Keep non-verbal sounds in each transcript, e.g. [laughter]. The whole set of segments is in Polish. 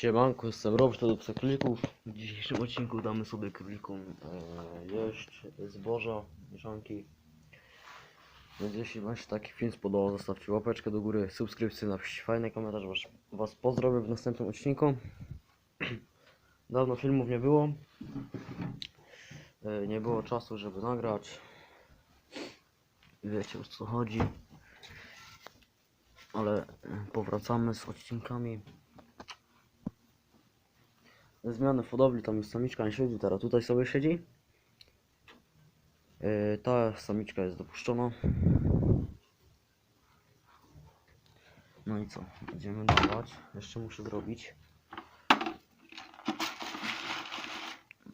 Siemanko, jestem Rob, to do psa królików. W dzisiejszym odcinku damy sobie królikom e, jeść zboża, mieszanki. Więc jeśli Wam się taki film spodobał, zostawcie łapeczkę do góry, subskrypcję, napiszcie fajny komentarz. Was, was pozdrowię w następnym odcinku. [clears throat] Dawno filmów nie było. E, nie było czasu, żeby nagrać. Wiecie o co chodzi. Ale powracamy z odcinkami. Zmiany w hodowli, tam jest samiczka nie siedzi, teraz tutaj sobie siedzi. Yy, ta samiczka jest dopuszczona. No i co? Będziemy dawać. Jeszcze muszę zrobić.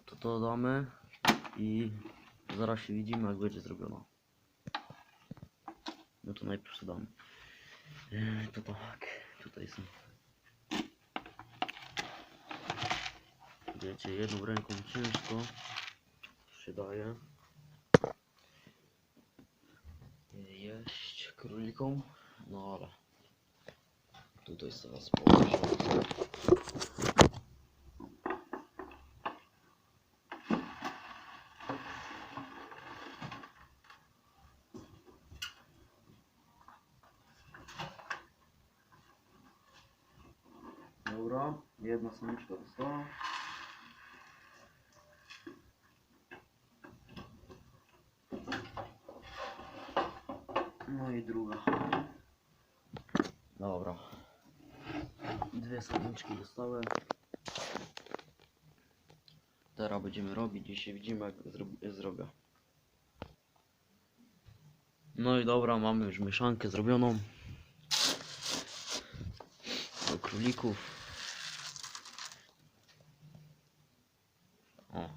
To to damy i zaraz się widzimy jak będzie zrobiona. No to najpierw to damy. Yy, to tak, tutaj są Wiecie, jedną ręką ciężko się daje jeść królikom, no ale tutaj sobie położę. Dobra, jedna samiczka dostała. No i druga. Dobra. Dwie samiczki dostałem. Teraz będziemy robić. Dzisiaj widzimy jak zrob- zrobię. No i dobra, mamy już mieszankę zrobioną. Do królików. O.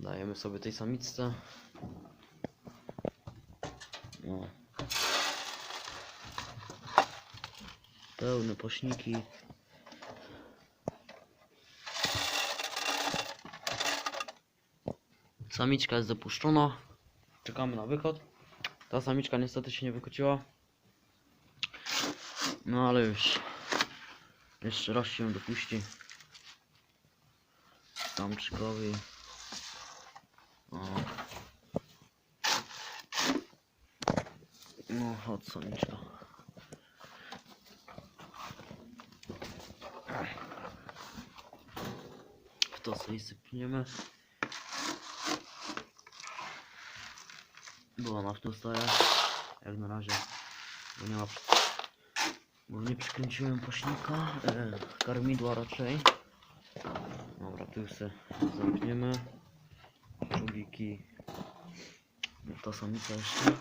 Dajemy sobie tej samiczce. No. Pełne pośniki. Samiczka jest dopuszczona. Czekamy na wychod. Ta samiczka niestety się nie wykociła. No ale już. Jeszcze raz się dopuści. Samczykowi. O. No, chodź samiczka. W to sobie sypniemy. Ona w tym staje. Jak na razie. Bo nie ma. Bo nie przykręciłem pośnika. E, karmidła raczej. Dobra, tu już se zamkniemy. Czubiki. No, Ta samica jeszcze.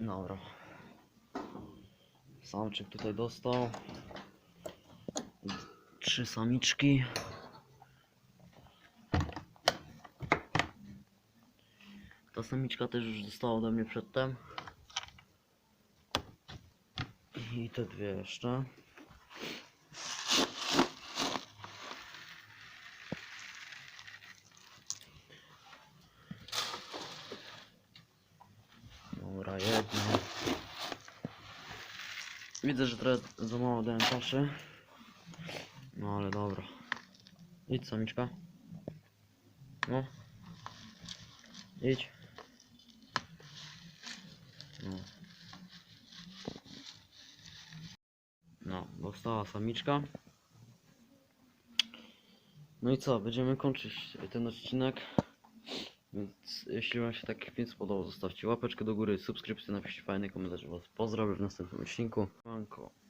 Dobra. Samczyk tutaj dostał. Trzy samiczki. Ta samiczka też już dostała ode mnie przedtem. I te dwie jeszcze. Dobra, jedna. Widzę, że trochę za mało dałem paszy. No ale dobra. Idź samiczka. No. Idź. No. No, dostała samiczka. No i co, będziemy kończyć ten odcinek. Więc jeśli wam się taki film spodobał, zostawcie łapeczkę do góry, subskrypcję, napiszcie fajny komentarz. Was pozdrawiam w następnym odcinku. Manko.